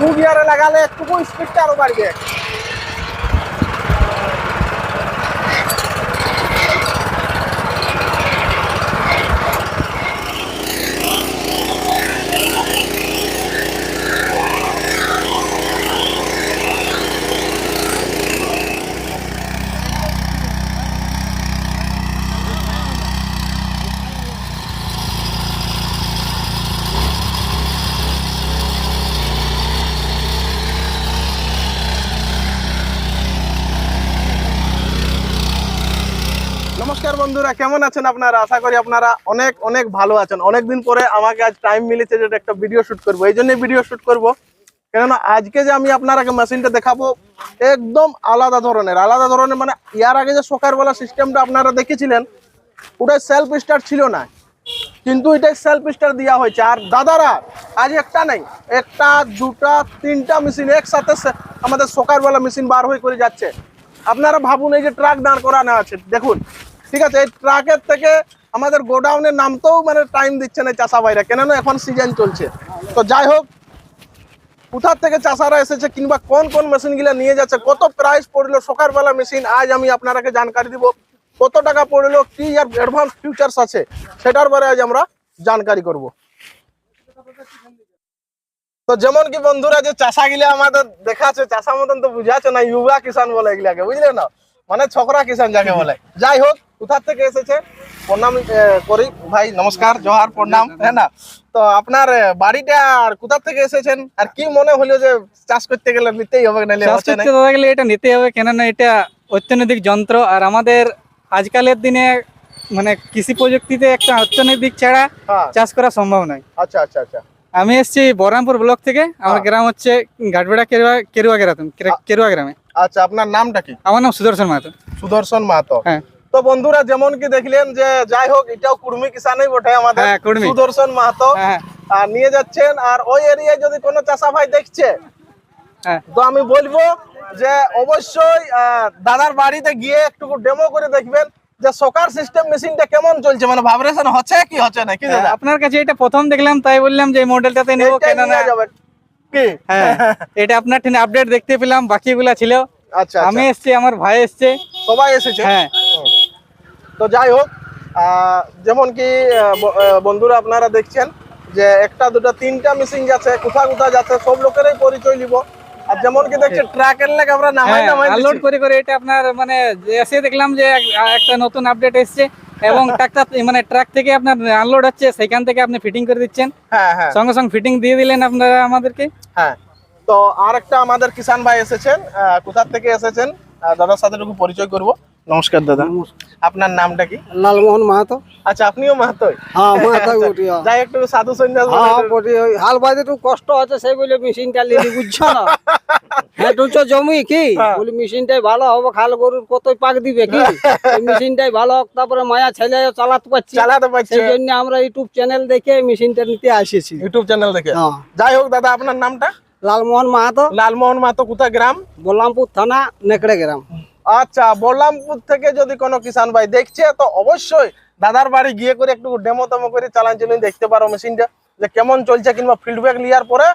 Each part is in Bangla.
দু গিয়ারে লাগালে একটুকু স্পিডটা আরও বাড়বে। নমস্কার বন্ধুরা, কেমন আছেন আপনারা? আশা করি আপনারা অনেক অনেক ভালো আছেন। অনেক দিন পরে আমাকে আজ টাইম মিলেছে যে একটা ভিডিও শুট করব। এই জন্যই ভিডিও শুট করব। কেননা আজকে যে আমি আপনারাকে মেশিনটা দেখাবো, একদম আলাদা ধরনের। আলাদা ধরনের মানে ইয়ার আগে যে সকারবেলা সিস্টেমটা আপনারা দেখেছিলেন ওটাই সেলফ স্টার্ট ছিল না। কিন্তু এটাই সেলফ স্টার দেওয়া হয়েছে। আর দাদারা, আজ একটা নেই। একটা, দুটা, তিনটা মেশিন একসাথে আমাদের সকালবেলা মেশিন বার হয়ে করে যাচ্ছে। আপনারা ভাবুন, এই যে ট্রাক দাঁড় করানো আছে। দেখুন ঠিক আছে, এই ট্রাকের থেকে আমাদের গোডাউনে নামতেও মানে টাইম দিচ্ছে না চাষা ভাইরা, কেননা এখন সিজন চলছে। তো যাই হোক কোথার থেকে চাষারা এসেছে কিংবা কোন কোন মেশিনগুলো নিয়ে যাচ্ছে, কত প্রাইস পড়ল, সকালবেলা মেশিন আজ আমি আপনারাকে জানকারি দিব, কত টাকা পড়ল, কি আর অ্যাডভান্স ফিউচার্স আছে, সেটার বারে আজ আমরা জানকারি করব। তো যেমন কি বন্ধুরা, যে চাষা গিলে আমাদের দেখাচ্ছে, চাষা মতন তো বুঝাচ্ছে না, ইউবা কিষান বলে এগুলাকে, বুঝলে না? মানে ছকরা কিষান যাকে বলে। যাই হোক কোথার থেকে এসেছে? প্রণাম করি। ভাই নমস্কার জহার প্রণাম হ্যাঁ না? তো আপনার বাড়িটা আর কোথার থেকে এসেছেন? আর কি মনে হলো যে চাষ করতে গেলে নিতেই হবে নাহলে চাষ না? করতে গেলে এটা নিতে হবে কেননা এটা অর্থনৈতিক যন্ত্র। আর আমাদের আজকালের দিনে মানে কৃষি প্রযুক্তিতে একটা অর্থনৈতিক ছাড়া হ্যাঁ। চাষ করা সম্ভব নয়। আচ্ছা আচ্ছা আচ্ছা। আমি এসেছি বহরমপুর ব্লক থেকে। আমার হ্যাঁ। গ্রাম হচ্ছে ঘাটবেড়া কেরুয়া কেরুয়া গ্রাম কেরুয়া গ্রামে আচ্ছা আপনার নামটা কি? আমার নাম সুদর্শন মাহাতো। সুদর্শন মাহাতো। হ্যাঁ। তো বন্ধুরা যেমন কি দেখলেন যে যাই হোক এটাও কুর্মি কিষানই বটে আমাদের হ্যাঁ, সুদর্শন মাহাতো। হ্যাঁ আর নিয়ে যাচ্ছেন আর ওই এরিয়ায় যদি কোনো চাষা ভাই দেখছে হ্যাঁ। তো আমি বলব যে অবশ্যই দাদার বাড়িতে গিয়ে একটু ডেমো করে দেখবেন যে সকার সিস্টেম মেশিনটা কেমন চলছে। মানে ভাইব্রেশন হচ্ছে কি হচ্ছে না কি দাদা? আপনার কাছে এটা প্রথম দেখলাম তাই বললাম যে এই মডেলটাতে নেব নিয়ে যাবে। কি? হ্যাঁ এটা আপনার ঠেনে আপডেট দেখতে পেলাম বাকিগুলা ছিল। আচ্ছা আমি আচ্ছা এসছি আমার ভাই এসছে। সবাই এসেছে? হ্যাঁ তো যাই হোক যেমন কি বন্ধুরা আপনারা দেখছেন যে একটা দুটা তিনটা মেশিন যাচ্ছে কোথা কোথা যাচ্ছে সব লোকেরই পরিচয় নিব। আর যেমন কি দেখছে ট্রাকের লেগে আমরা নামাই নামাই আনলোড করে করে এটা আপনার মানে এসে দেখলাম যে একটা নতুন আপডেট এসেছে এবং ট্রাকটা মানে ট্রাক থেকে আপনার আনলোড হচ্ছে সেখান থেকে আপনি ফিটিং করে দিচ্ছেন। হ্যাঁ হ্যাঁ। সঙ্গে সঙ্গে ফিটিং দিয়ে দিলেন আপনারা আমাদেরকে। হ্যাঁ তো আর একটা আমাদের কিষান ভাই এসেছেন আহ, কোথা থেকে এসেছেন দাদার সাথে পরিচয় করব। নমস্কার দাদা। আপনার নামটা কি? লালমোহন মাহাতো। আচ্ছা আপনিও মাহাতোই হ্যাঁ মাথা গুটি হ্যাঁ। যাই একটু সাধু সন্ন্যাস হ্যাঁ, বটি ওই হাল বাজে একটু কষ্ট আছে সেই বলে মেশিনটা লিলি বুঝছ? না হ্যাঁ টুলছো জমি কি? হ্যাঁ। বলি মেশিনটাই ভালো হবে খাল গরুর কতই পাক দিবে কি? এই মেশিনটাই ভালো হোক, তারপরে মায়া ছেলে চালাতে পারছি। চালাতে পারছে। সেই জন্য আমরা ইউটিউব চ্যানেল দেখে মেশিনটা নিতে আসিছি ইউটিউব চ্যানেল দেখে। হ্যাঁ। যাই হোক দাদা আপনার নামটা? লালমোহন মাহাতো। লালমোহন মাহাতো কোথা গ্রাম? বলরামপুর থানা নেকড়ে গ্রাম। আচ্ছা বললামপুর থেকে যদি কোনো কিষান ভাই দেখছে, তো অবশ্যই দাদার বাড়ি গিয়ে করে একটু ডেমো তেমো করে চালান চালিয়ে দেখতে পারো মেশিনটা, যে কেমন চলছে কিংবা ফিল্ডব্যাক নেওয়ার পরে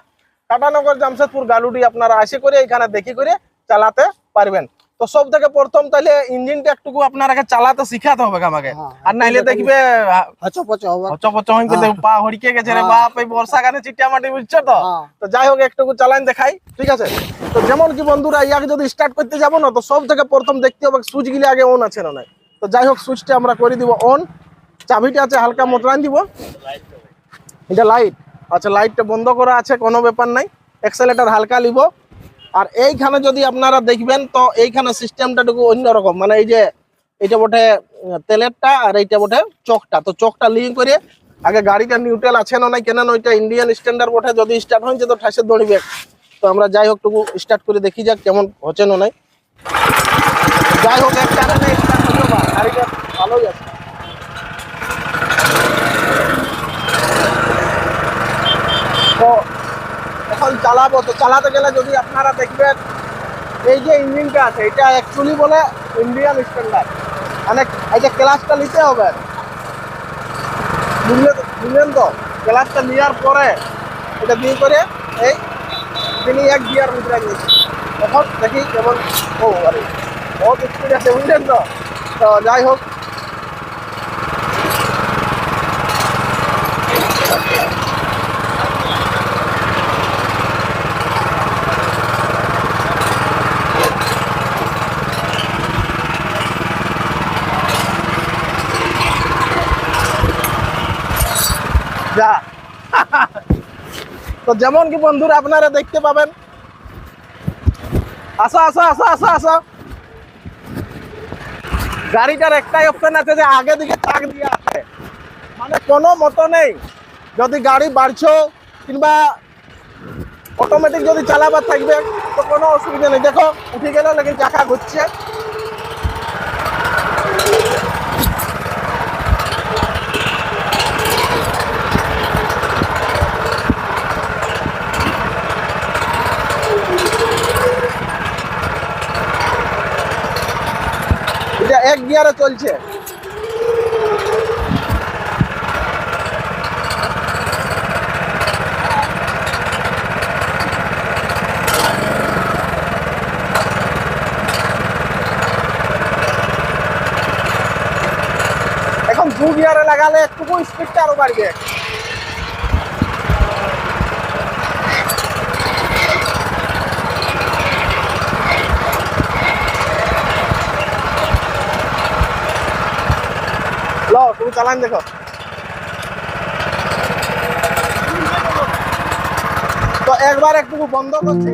টাটানগর, জামশেদপুর, গালুডি আপনারা আসে করে এখানে দেখি করে চালাতে পারবেন। তো সব থেকে প্রথম তাহলে ইঞ্জিনটা একটুকু আপনারাকে চালাতে শিখাতে হবে আমাকে। হ্যাঁ, আর নাইলে দেখবে হবে। হচপচ পা হড়িকে গেছে রে হ্যাঁ। বাপ এই বর্ষাকালে চিটিয়া মাটি বুঝছ তো? হ্যাঁ। তো যাই হোক একটুকু চালান দেখাই ঠিক আছে? তো যেমন কি বন্ধুরা ইয়াকে যদি স্টার্ট করতে যাব না তো সব থেকে প্রথম দেখতে হবে সুইচ গিলে আগে অন আছে না নাই। তো যাই হোক সুইচটা আমরা করে দিব অন চাবিটা আছে হালকা মোটরান দিব। এটা লাইট আচ্ছা লাইটটা বন্ধ করা আছে কোনো ব্যাপার নাই। এক্সেলেটার হালকা নিব আর এইখানে যদি আপনারা দেখবেন, তো এইখানে সিস্টেমটা টুকু অন্যরকম মানে এই যে এটা বটে তেলেরটা আর এইটা বটে চকটা। তো চকটা লিঙ্ক করে আগে গাড়িটা নিউট্রাল আছে না নাই কেন ওইটা ইন্ডিয়ান স্ট্যান্ডার্ড বটে, যদি স্টার্ট হয়েছে তো ঠাসে দৌড়বে। তো আমরা যাই হোক, টুকু স্টার্ট করে দেখি যাক কেমন হচ্ছে না নাই। যাই হোক একটা স্টার্ট হলো বা গাড়িটা ভালোই আছে তো এখন চালাবো তো চালাতে গেলে যদি আপনারা দেখবেন, এই যে ইঞ্জিনটা আছে, এটা অ্যাকচুয়ালি বলে ইন্ডিয়ান স্ট্যান্ডার্ড মানে এই যে ক্লাসটা নিতে হবে। বুঝলেন তো? ক্লাসটা নেওয়ার পরে এটা দিয়ে করে এই তিনি এক গিয়ার ভিতরে নিয়েছি এখন দেখি কেমন ও, আরে বহুত স্পিড আছে, বুঝলেন তো? তো যাই হোক যা। তো যেমন কি বন্ধুরা আপনারা দেখতে পাবেন। আসো আসো আসো আসো আসো। গাড়িটার একটাই অপশন আছে যে আগে দিকে চাক দিয়ে আছে মানে কোনো মতো নেই। যদি গাড়ি বাড়ছো কিংবা অটোমেটিক যদি চালাবার থাকবে, তো কোনো অসুবিধা নেই। দেখো, উঠে গেল লেকিন চাকা ঘুরছে এটা এক গিয়ারে চলছে। এখন দু গিয়ারে লাগালে একটুকু স্পিডটা আরও বাড়বে লো তুমি চালান দেখো। তো একবার একটু বন্ধ করছি।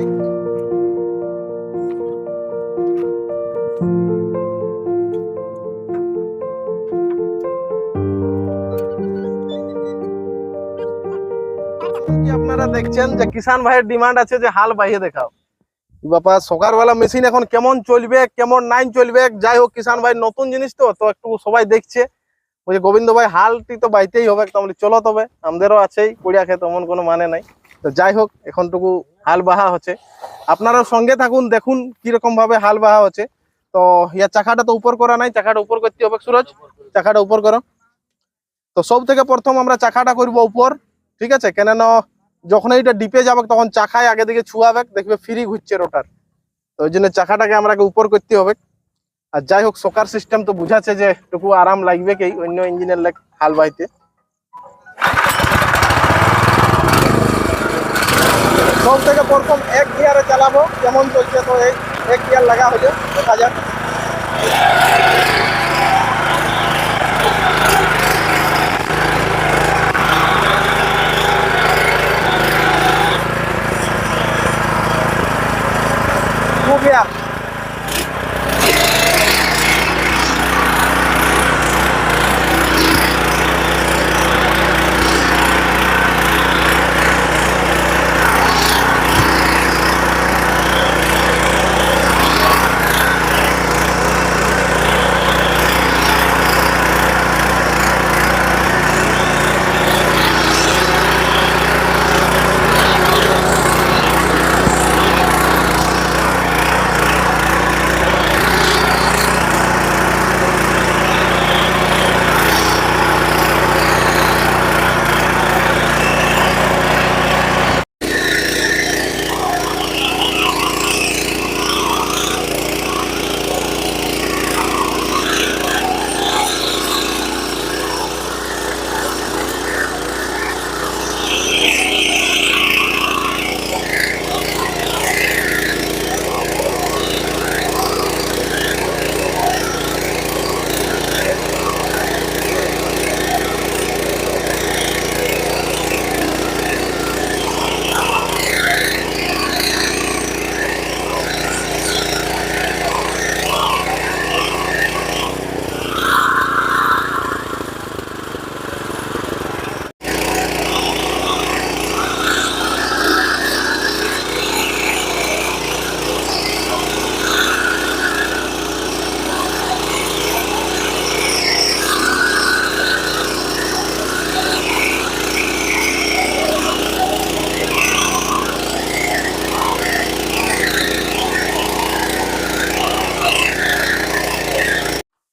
আপনারা দেখছেন যে কিষান ভাইয়ের ডিমান্ড আছে যে হাল বাইয়ে দেখাও। বাবা সকালবেলা মেশিন এখন কেমন চলবে, কেমন নাই চলবে, যাই হোক কিষান ভাই নতুন জিনিস তো তো একটু সবাই দেখছে। বলছে, গোবিন্দ ভাই, হালটি তো বাইতেই হবে। তাহলে চলো তবে, আমাদেরও আছেই, কুড়িয়া খেতে তেমন কোনো মানে নাই। তো যাই হোক, এখনটুকু হাল বাহা হচ্ছে। আপনারাও সঙ্গে থাকুন, দেখুন কীরকম ভাবে হাল বাহা হচ্ছে। তো ইয়ার চাকাটা তো উপর করা নাই, চাকাটা উপর করতে হবে, সুরজ। চাকাটা উপর করো। তো সব থেকে প্রথম আমরা চাকাটা করব উপর, ঠিক আছে? কেননা যখন এটা ডিপে যাবে, তখন চাকায় আগে দিকে ছুয়াবে, দেখবে ফ্রি ঘুরছে রোটার তো ওই জন্য চাকাটাকে আমরা উপর করতে হবে। আর যাই হোক সোকার সিস্টেম তো বুঝাচ্ছে যে টুকু আরাম লাগবে কি অন্য ইঞ্জিনের লেগ হাল বাইতে। সব থেকে প্রথম এক গিয়ারে চালাবো, কেমন চলছে তো এই এক গিয়ার লাগা হয়েছে দেখা যাক।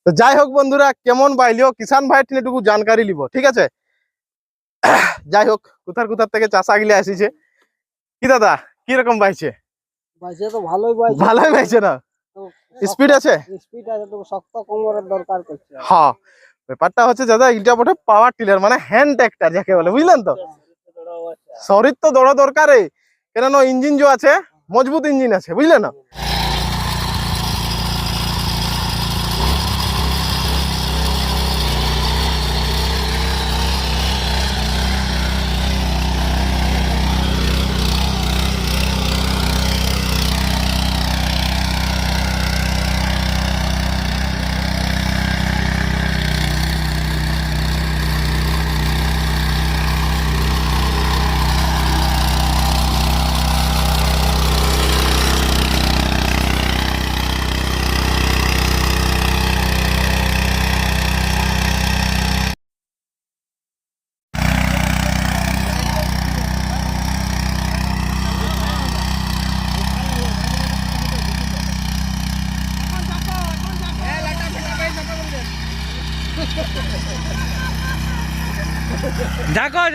তো যাই হোক বন্ধুরা কেমন বাইলিও? কিষান ভাই একটু জানকারি লিব ঠিক আছে? যাই হোক কোথার কোথার থেকে চাষা গিলে আসিছে? কি দাদা কীরকম বাইছে? বাইছে তো ভালোই বাইছে। ভালোই বাইছে না? স্পিড আছে? স্পিড আছে তো শক্ত কোমরের দরকার করছে। হ্যাঁ ব্যাপারটা হচ্ছে দাদা এটা বটে পাওয়ার টিলার মানে হ্যান্ড ট্র্যাক্টর যাকে বলে বুঝলেন তো? শরীর তো দৌড়া দরকারে কেন ইঞ্জিন যে আছে মজবুত ইঞ্জিন আছে বুঝলেন না?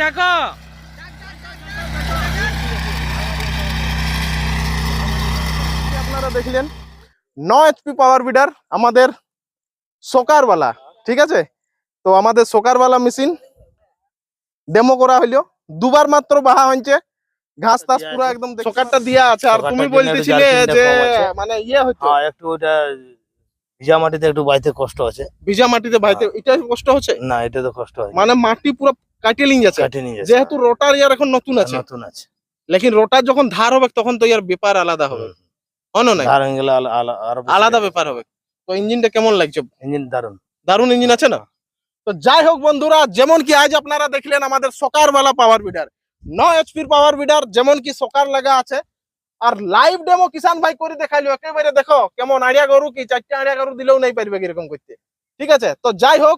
ঝাঁকো আপনারা দেখলেন ন এইচপি পাওয়ার বিডার আমাদের সোকারওয়ালা ঠিক আছে? তো আমাদের সোকারওয়ালা মেশিন ডেমো করা হইল। দুবার মাত্র বাহা হয়েছে ঘাস টাস পুরো একদম সোকারটা দিয়া আছে। আর তুমি বলতেছিলে যে। মানে ইয়ে হচ্ছে হ্যাঁ একটু ওটা ভিজা মাটিতে একটু বাইতে কষ্ট আছে। ভিজা মাটিতে বাইতে এটা কষ্ট হচ্ছে? না এটা তো কষ্ট হয়। মানে মাটি পুরো কাটিয়ে লিং যাচ্ছে। কাটে নিয়ে যাচ্ছে। যেহেতু রোটার ইয়ার এখন নতুন আছে। নতুন আছে। লেকিন রোটার যখন ধার হবে তখন তো ইয়ার ব্যাপার আলাদা হবে। অন্য নাই? আলাদা ব্যাপার হবে। তো ইঞ্জিনটা কেমন লাগছে? ইঞ্জিন দারুণ দারুণ ইঞ্জিন আছে না? তো যাই হোক বন্ধুরা যেমন কি আজ আপনারা দেখলেন আমাদের সকারওয়ালা পাওয়ার বিডার ন এইচপির পাওয়ার বিডার যেমন কি সকার লাগা আছে। আর লাইভ ডেমো কিষান ভাই করে দেখাইলো। একেবারে দেখো কেমন আড়িয়া গরু কি? চারটা আড়িয়া গরু দিলেও নাই পারবে এরকম করতে। ঠিক আছে? তো যাই হোক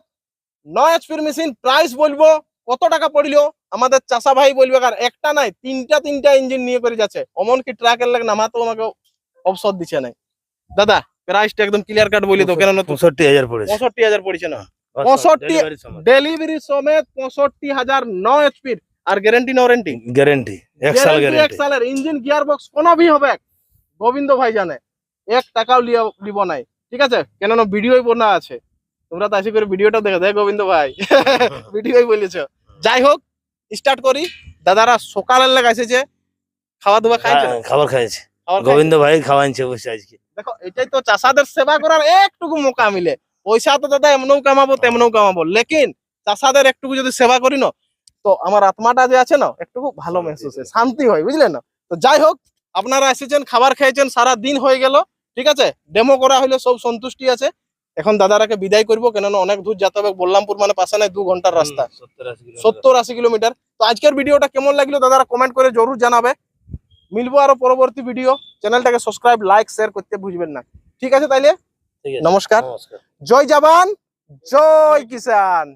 ন এইচপির মেশিন প্রাইস বলব কত টাকা পড়ল? আমাদের চাষা ভাই বলবে আর একটা নাই তিনটা তিনটা ইঞ্জিন নিয়ে করে যাচ্ছে। অমন কি ট্রাকের লাগে নামা তো আমাকে অবসর দিচ্ছে নাই। দাদা প্রাইসটা একদম ক্লিয়ার কাট বলি তো কেন পঁয়ষট্টি হাজার পড়েছে। পঁয়ষট্টি হাজার পড়েছে না। পঁয়ষট্টি- ডেলিভারি সমেত পঁয়ষট্টি হাজার ন এইচপির আর গ্যারেন্টি না ওয়ারেন্টি গ্যারেন্টি এক সাল এক সালের ইঞ্জিন গিয়ার বক্স কোনো ভি হবে? গোবিন্দ ভাই জানে। এক টাকাও লিয়া লিব নাই। ঠিক আছে? কেননা ভিডিওই বোনা আছে। তোমরা তো আসি করে ভিডিওটা দেখে। দেখ গোবিন্দ ভাই। ভিডিওই বলেছ। যাই হোক স্টার্ট করি। দাদারা সকালের লেগে এসেছে। খাওয়া দাওয়া খাইছে? হ্যাঁ, খাবার খাইছে। গোবিন্দ ভাই খাওয়াইছে বসে আজকে। দেখো এটাই তো চাষাদের সেবা করার একটুকু মোকা মিলে। পয়সা তো দাদা এমনও কামাবো তেমনও কামাবো। লেকিন চাষাদের একটুকু যদি সেবা করি না তো আমার আত্মাটা যে আছে না একটুকু ভালো মেহসুস হয় শান্তি হয় বুঝলেন না? তো যাই হোক আপনারা এসেছেন খাবার খেয়েছেন সারা দিন হয়ে গেল ঠিক আছে? ডেমো করা হইল সব সন্তুষ্টি আছে। এখন দাদারাকে বিদায় করব কেননা অনেক দূর যেতে হবে বললামপুর মানে পাশে নাই দু ঘণ্টার রাস্তা। সত্তর আশি কিলোমিটার। তো আজকের ভিডিওটা কেমন লাগল দাদারা কমেন্ট করে জরুর জানাবে। মিলবো আরও পরবর্তী ভিডিও। চ্যানেলটাকে সাবস্ক্রাইব লাইক শেয়ার করতে বুঝবেন না। ঠিক আছে তাইলে? নমস্কার। নমস্কার। জয় জাবান জয় কিষান